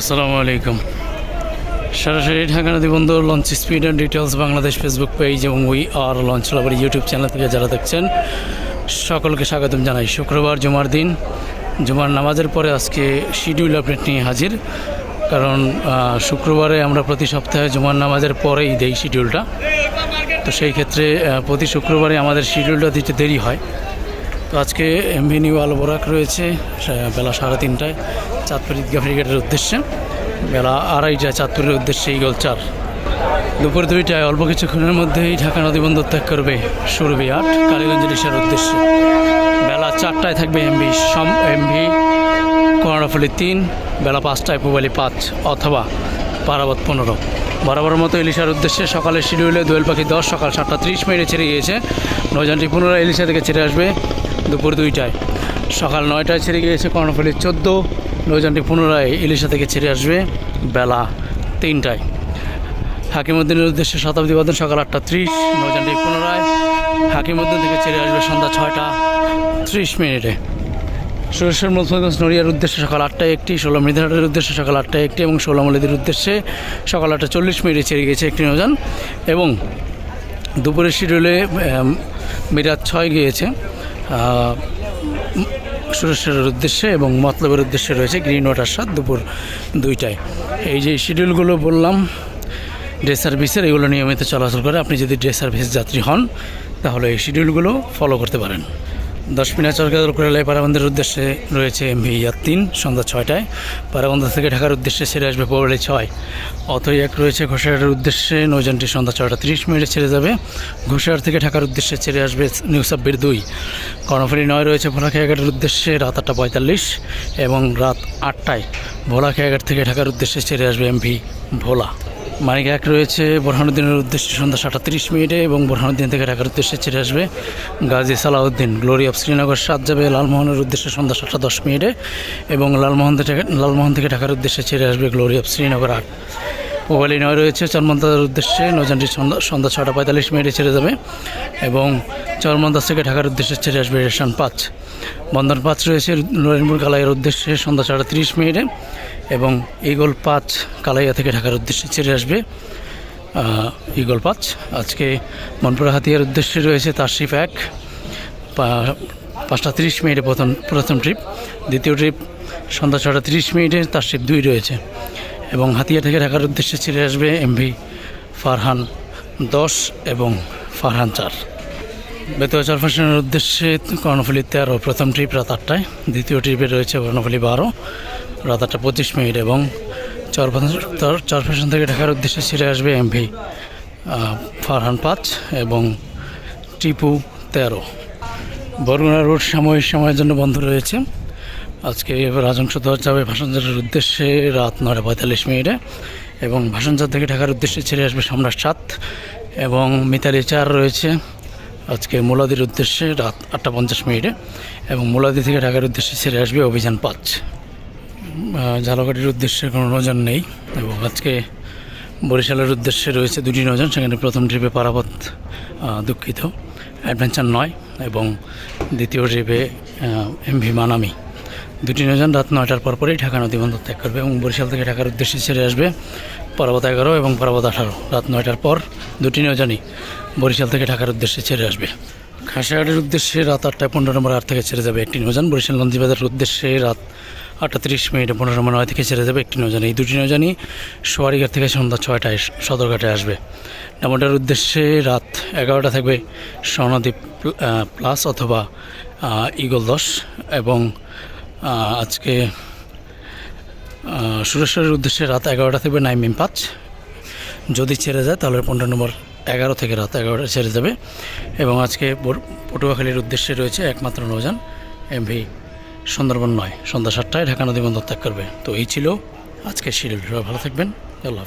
আসসালামু আলাইকুম। সরাসরি ঢাকা নদী বন্দর launch speed and details Bangladesh Facebook page এবং we are launch lover YouTube channel থেকে যারা দেখছেন, সকলকে স্বাগতম জানাই। শুক্রবার জুমার দিন। জুমার নামাজের পরে আজকে শিডিউল আপডেট নিয়ে হাজির। কারণ শুক্রবারে আমরা প্রতি সপ্তাহে জুমার নামাজের পরেই দেই শিডিউলটা তো সেই ক্ষেত্রে প্রতি শুক্রবারে আমাদের শিডিউলটা দিতে দেরি হয়। তো আজকে এমভি নিউ আল বোরাক রয়েছে বেলা সাড়ে তিনটায় চাঁদপুর ঈদগাহ ব্রিগেডের উদ্দেশ্যে। বেলা আড়াইটায় চাঁদপুরের উদ্দেশ্যে ইগল চার। দুপুর দুইটায় অল্প কিছুক্ষণের মধ্যেই ঢাকা নদী বন্দর ত্যাগ করবে সুরভি আট, কালীগঞ্জ ইলিশার উদ্দেশ্যে। বেলা চারটায় থাকবে এমভি সম এমভি কর্ণফুলি তিন, বেলা পাঁচটায় পুবালি পাঁচ অথবা পারাবত পনেরো। বরাবর মতো ইলিশার উদ্দেশ্যে সকালের শিডিউলে দোয়েল পাখি দশ, সকাল সাতটা ত্রিশ মিনিটে ছেড়ে গিয়েছে। নৌযানটি পুনরায় ইলিশা থেকে ছেড়ে আসবে দুপুর দুইটায়। সকাল নয়টায় ছেড়ে গিয়েছে কর্ণফুলি চোদ্দ নৌযানটি পুনরায় ইলিশা থেকে ছেড়ে আসবে বেলা তিনটায়। হাকিমুদ্দিনের উদ্দেশ্যে শতাব্দী বাদন সকাল আটটা ত্রিশ নৌযানটি পুনরায় হাকিমুদ্দিন থেকে ছেড়ে আসবে সন্ধ্যা ছয়টা ত্রিশ মিনিটে। সুরেশ্বর মুলফগঞ্জ নড়িয়ার উদ্দেশ্যে সকাল আটটায় একটি, ষোলো মৃধাটের উদ্দেশ্যে সকাল আটটায় একটি এবং ষোলো মলিদের উদ্দেশ্যে সকাল আটটা চল্লিশ মিনিটে ছেড়ে গেছে একটি নৌযান এবং দুপুরের শিডিউলে মিরাজ ছয় গিয়েছে। সুরেশ্বরের উদ্দেশ্যে এবং মতলবের উদ্দেশ্যে রয়েছে গ্রিন ওয়াটার সাত দুপুর দুইটায়। এই যে শিডিউলগুলো বললাম ডে সার্ভিসের এগুলো নিয়মিত চলাচল করে। আপনি যদি ডে সার্ভিস যাত্রী হন, তাহলে এই শিডিউলগুলো ফলো করতে পারেন। দশ মিনিট সরকার করে পারাবন্দের উদ্দেশ্যে রয়েছে এমভি ইয়ার তিন সন্ধ্যা ছয়টায়। পারাবন্দর থেকে ঢাকার উদ্দেশ্যে ছেড়ে আসবে পৌড়ে ছয়। অতই এক রয়েছে ঘোষাহাটের উদ্দেশ্যে, নৌযানটি সন্ধ্যা ছয়টা তিরিশ মিনিটে ছেড়ে যাবে। ঘোষাহাট থেকে ঢাকার উদ্দেশ্যে ছেড়ে আসবে নিউ সাব্বির দুই। কর্ণফুলি নয় রয়েছে ভোলাখিয়াঘাটের উদ্দেশ্যে, রাত আটটা পঁয়তাল্লিশ এবং রাত আটটায় ভোলাখিয়াঘাট থেকে ঢাকার উদ্দেশ্যে ছেড়ে আসবে এমভি ভোলা। মানিক এক রয়েছে, বোরহানুদ্দিনের উদ্দেশ্যে সন্ধ্যা সাতটা তিরিশ মিনিটে এবং বোরহানুদ্দিন থেকে ঢাকার উদ্দেশ্যে ছেড়ে আসবে গাজী সালাউদ্দিন। গ্লোরি অফ শ্রীনগর সাত যাবে লালমোহনের উদ্দেশ্যে সন্ধ্যা সাতটা দশ মিনিটে এবং লালমোহন থেকে লালমোহন থেকে ঢাকার উদ্দেশ্যে ছেড়ে আসবে গ্লোরি অফ শ্রীনগর আট। মোবাইলি নয় রয়েছে চরমন্দার উদ্দেশ্যে। নৌযানটি সন্ধ্যা সন্ধ্যা ছটা পঁয়তাল্লিশ মিনিটে ছেড়ে যাবে এবং চরমন্দার থেকে ঢাকার উদ্দেশ্যে ছেড়ে আসবে রেশন পাঁচ। বন্ধন পাঁচ রয়েছে নরেন্দ্রপুর কালাইয়ের উদ্দেশ্যে সন্ধ্যা ছটা তিরিশ মিনিটে এবং ইগল পাঁচ কালাইয়া থেকে ঢাকার উদ্দেশ্যে ছেড়ে আসবে ইগল পাঁচ। আজকে মনপুরা হাতিয়ার উদ্দেশ্যে রয়েছে তাশরিফ এক পাঁচটা তিরিশ মিনিটে প্রথম প্রথম ট্রিপ। দ্বিতীয় ট্রিপ সন্ধ্যা ছটা তিরিশ মিনিটে তাশরিফ দুই রয়েছে। এবং হাতিয়া থেকে ঢাকার উদ্দেশ্যে ছেড়ে আসবে এমভি ফারহান দশ এবং ফারহান চার। বেতুয়া চরফাশনের উদ্দেশ্যে কর্ণফুলি তেরো প্রথম ট্রিপ রাত আটটায়। দ্বিতীয় ট্রিপে রয়েছে কর্ণফুলি বারো, রাত আটটা পঁচিশ মিনিট এবং চার চরফাশন থেকে ঢাকার উদ্দেশ্যে ছেড়ে আসবে এমভি ফারহান পাঁচ এবং টিপু তেরো। বরগুনা রোড সাময়িক সময়ের জন্য বন্ধ রয়েছে। আজকে রাজংশ দর যাবে ভাষণজারের উদ্দেশ্যে রাত নয়টা পঁয়তাল্লিশ মিনিটে। এবং ভাষণজার থেকে ঢাকার উদ্দেশ্যে ছেড়ে আসবে সম্রাট সাত। এবং মিতালি চার রয়েছে আজকে মোলাদির উদ্দেশ্যে রাত আটটা পঞ্চাশ মিনিটে। এবং মুলাদি থেকে ঢাকার উদ্দেশ্যে ছেড়ে আসবে অভিযান পাঁচ। আহ, ঝালকাঠির উদ্দেশ্যে কোনো নজন নেই। এবং আজকে বরিশালের উদ্দেশ্যে রয়েছে দুটি নজন সেখানে প্রথম ট্রিপে পারাপত দুঃখিত। অ্যাডভেঞ্চার নয় এবং দ্বিতীয় ট্রিপে এমভি মানামি। দুটি নৌযান রাত নয়টার পর পরেই ঢাকা নদী বন্দর ত্যাগ করবে এবং বরিশাল থেকে ঢাকার উদ্দেশ্যে ছেড়ে আসবে পর্বত এগারো এবং পর্বত আঠারো। রাত নয়টার পর দুটি নৌযানই বরিশাল থেকে ঢাকার উদ্দেশ্যে ছেড়ে আসবে। খাসিয়াহাটের উদ্দেশ্যে রাত আটটায় পনেরো নম্বর আট থেকে ছেড়ে যাবে একটি নৌযান বরিশাল নন্দীবাজারের উদ্দেশ্যে রাত আটটা তিরিশ মিনিটে পনেরো নম্বর নয় থেকে ছেড়ে যাবে একটি নৌযান এই দুটি নৌযানই সোয়ারিঘাট থেকে সন্ধ্যা ছয়টায় সদরঘাটে আসবে। ডামোটার উদ্দেশ্যে রাত এগারোটা থাকবে স্বর্ণদ্বীপ প্লাস অথবা ইগল দশ এবং আজকে সুরেশ্বরের উদ্দেশ্যে রাত এগারোটা থেকে নাইম এম পাঁচ। যদি ছেড়ে যায়, তাহলে পনেরো নম্বর এগারো থেকে রাত এগারোটা ছেড়ে যাবে। এবং আজকে পটুয়াখালীর উদ্দেশ্যে রয়েছে একমাত্র নৌযান এমভি সুন্দরবন নয়, সন্ধ্যা সাতটায় ঢাকা নদী বন্দর ত্যাগ করবে। তো এই ছিল আজকে শিডিউল। ভালো থাকবেন। আল্লাহ।